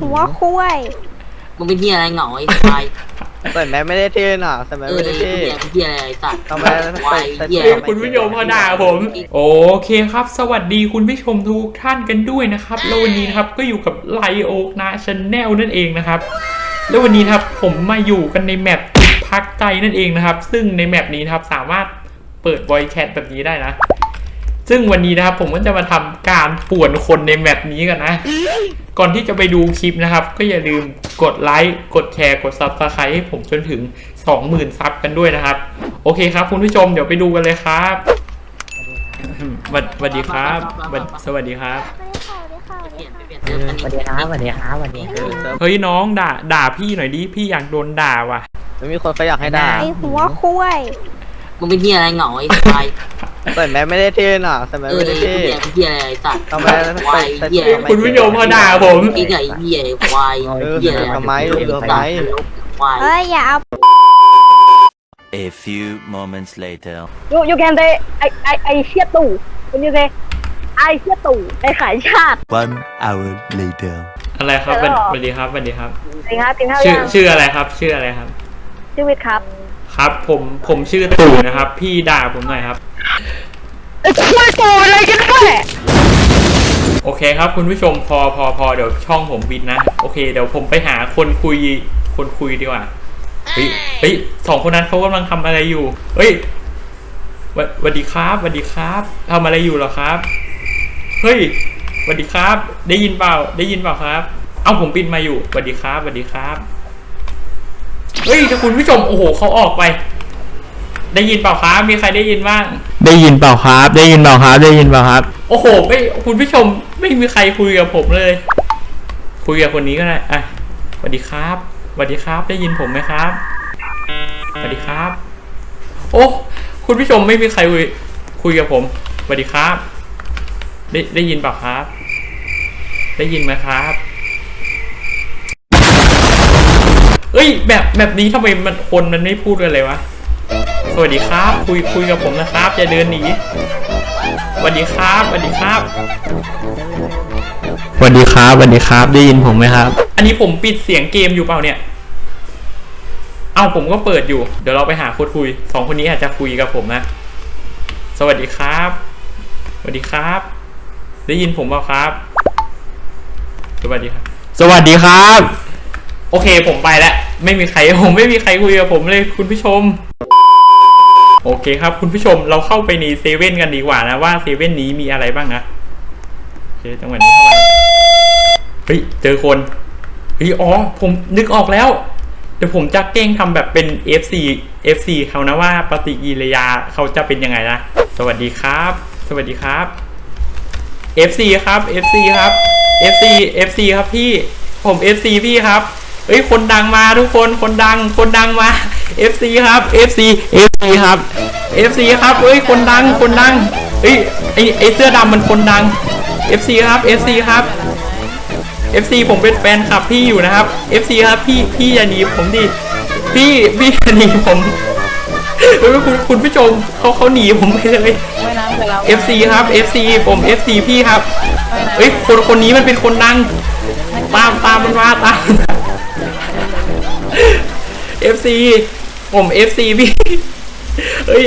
หัวคุ้ยมึงเป็นเฮียอะไรเหงาไอ้ควายใส่แมสไม่ได้เท่น่ะใส่แมสเออไม่ไอ้ได้เท่ เฮียเฮียอะไรไอ้สัตว์ทำไมควายใส่เฮียใส่คุณผู้ชมเขาด่าผม โอเคครับ สวัสดีคุณผู้ชมทุกท่านกันด้วยนะครับ แล้ววันนี้นะครับก็อยู่กับไลโอกนะชาแนลนั่นเองนะครับ แล้ววันนี้นะครับผมมาอยู่กันในแมปจุดพักใจนั่นเองนะครับ ซึ่งในแมปนี้นะครับสามารถเปิด voice chat แบบนี้ได้นะ ซึ่งวันนี้นะครับผมก็จะมาทำการป่วนคนในแมปนี้กันนะ ก่อนที่จะไปดูคลิปนะครับ ก็อย่าลืมกดไลค์กดแชร์กด subscribe ให้ผมจนถึง 20,000ซับกันด้วยนะครับ โอเคครับ คุณผู้ชมเดี๋ยวไปดูกันเลยครับสวัสสวัสดีครับสวัสสวัสดีครับเปลี่ยนไปเปลี่ยนเซิร์ฟอันสวัสนี้ดีครับสวัสดีครับสวัสดีคเอรับอเซิร์ฟเฮ้ยน้องด่าด่าพี่หน่อยดิพี่อยากโดนด่าว่ะไม่มีคนเขาอยากให้ด่าไอหัวคุ้ยมึงเป็นเฮียอะไรเหงาไอ้ควายใส่แมสไม่ได้เท่น่ะใส่แมสเออไม่ไอ้ได้เฮีเท่ยเฮียอะไรไอ้สัตว์ทำไมควายใส่เฮียใส่คุณผู้ชมเขาด่าผม ไอ้เฮียไอ้เฮียไอ้ควายเออเฮียอะไรทำไมเออทำไม ควาย เฮ้ยอย่าเอา A few moments later. you you can say ไอไอไอเชี่ยตู่ when you say ไอเชี่ยตู่ในขายชาติ One hour later. อะไรครับเจอแล้วเหรอสวัสดีครับสวัสดีครับ จริงครับจริงครับชื่อยังชื่ออะไรครับ ชื่ออะไรครับ ชีวิตครับ ครับ ผมผมชื่อตู่นะครับ พี่ด่าผมหน่อยครับไอช่วยตู่อะไรกันแม่โอเคครับ คุณผู้ชมพอพอพอเดี๋ยวช่องผมบินนะ โอเค เดี๋ยวผมไปหาคนคุยคนคุยดีกว่าเฮ้ยเฮ้ยสองคนนั้นเขากำลังทำอะไรอยู่เฮ้ยหวัดหวัสดีครับหวัสดีครับทำอะไรอยู่เหรอครับ เฮ้ยหวัสดีครับ ได้ยินเปล่า ได้ยินเปล่าครับ เอ้าผมปินมาอยู่หวัสดีครับหวัสดีครับ เฮ้ยถ้าคุณผู้ชมโอ้โหเขาออกไป ได้ยินเปล่าครับมีใครได้ยินบ้าง ได้ยินเปล่าครับ ได้ยินเปล่าครับ ได้ยินเปล่าครับ โอ้โหไม่คุณผู้ชมไม่มีใครคุยกับผมเลย คุยกับคนนี้ก็ได้อะสวัสดีครับสวัสดีครับ ได้ยินผมไหมครับสวัสดีครับ โอ้คุณผู้ชมไม่มีใครคุยคุยกับผมสวัสดีครับ ได้ได้ยินเปล่าครับ ได้ยินไหมครับ เอ้ยแบบแบบนี้ทำไมมันคนมันไม่พูดกันเลยวะ สวัสดีครับ คุยคุยกับผมนะครับอย่าเดินหนีสวัสดีครับสวัสดีครับสวัสดีครับสวัสดีครับได้ยินผมไหมครับ อันนี้ผมปิดเสียงเกมอยู่เปล่าเนี่ย เอ้าผมก็เปิดอยู่ เดี๋ยวเราไปหาคนคุยสองคนนี้อาจจะคุยกับผมนะ สวัสดีครับ สวัสดีครับ ได้ยินผมเปล่าครับ สวัสดีครับ สวัสดีครับ โอเคผมไปแล้ว ไม่มีใครผมไม่มีใครคุยกับผมเลยคุณผู้ชม โอเคครับ คุณผู้ชมเราเข้าไปในเซเว่นกันดีกว่านะว่าเซเว่นนี้มีอะไรบ้างนะโอเคจังหวะนี้เข้าไปเฮ้ยเจอคนเฮ้ยอ๋อผมนึกออกแล้วเดี๋ยวผมจะเก้งทำแบบเป็น FC FC เขานะว่าปฏิกิริยาเขาจะเป็นยังไงนะ สวัสดีครับ สวัสดีครับ FC ครับ FC ครับ FC FC ครับพี่ผม FC พี่ครับ เฮ้ยคนดังมาทุกคนคนดังคนดังมา FC ครับ FC FC ครับ FC ครับเฮ้ยคนดังคนดังเฮ้ยไอไอเสื้อดำมันคนดัง FC ครับ FC ครับ FC ผมเป็นแฟนคลับพี่อยู่นะครับ FC ครับพี่พี่อย่าหนีผมดิพี่พี่อย่าหนีผมเฮ้ยคุณคุณผู้ชมเขาเขาหนีผมไปเลย FC ครับ FC ผม FC พี่ครับเฮ้ยคนคนนี้มันเป็นคนดังตามตามมันมาตาม FC ผม FC พี่ เฮ้ย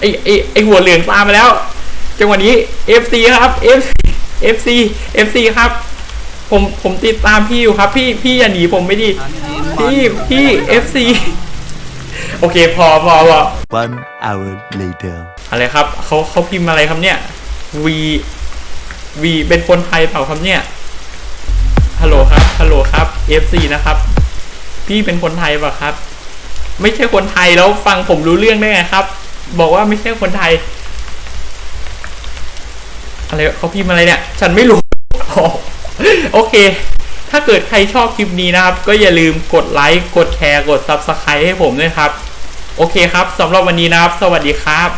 ไอไอไอหัวเหลืองตามมาแล้ว จังหวะนี้ FC ครับ FC FC FC ครับ ผมผมติดตามพี่อยู่ครับ พี่พี่อย่าหนีผมไม่ดิพี่พี่ FC โอเค พอพอพอ One hour later. อะไรครับเขาเขาพิมพ์อะไรครับเนี่ย V V เป็นคนไทยเปล่าครับเนี่ยฮัลโหลครับฮัลโหลครับ FC นะครับ พี่เป็นคนไทยเปล่าครับ ไม่ใช่คนไทยแล้วฟังผมรู้เรื่องได้ไงครับ บอกว่าไม่ใช่คนไทย อะไรเขาพิมพ์อะไรเนี่ย ฉันไม่รู้อโอเค ถ้าเกิดใครชอบคลิปนี้นะครับ ก็อย่าลืมกดไลค์กดแชร์กด Subscribe ให้ผมด้วยครับ โอเคครับสำหรับวันนี้นะครับ สวัสดีครับ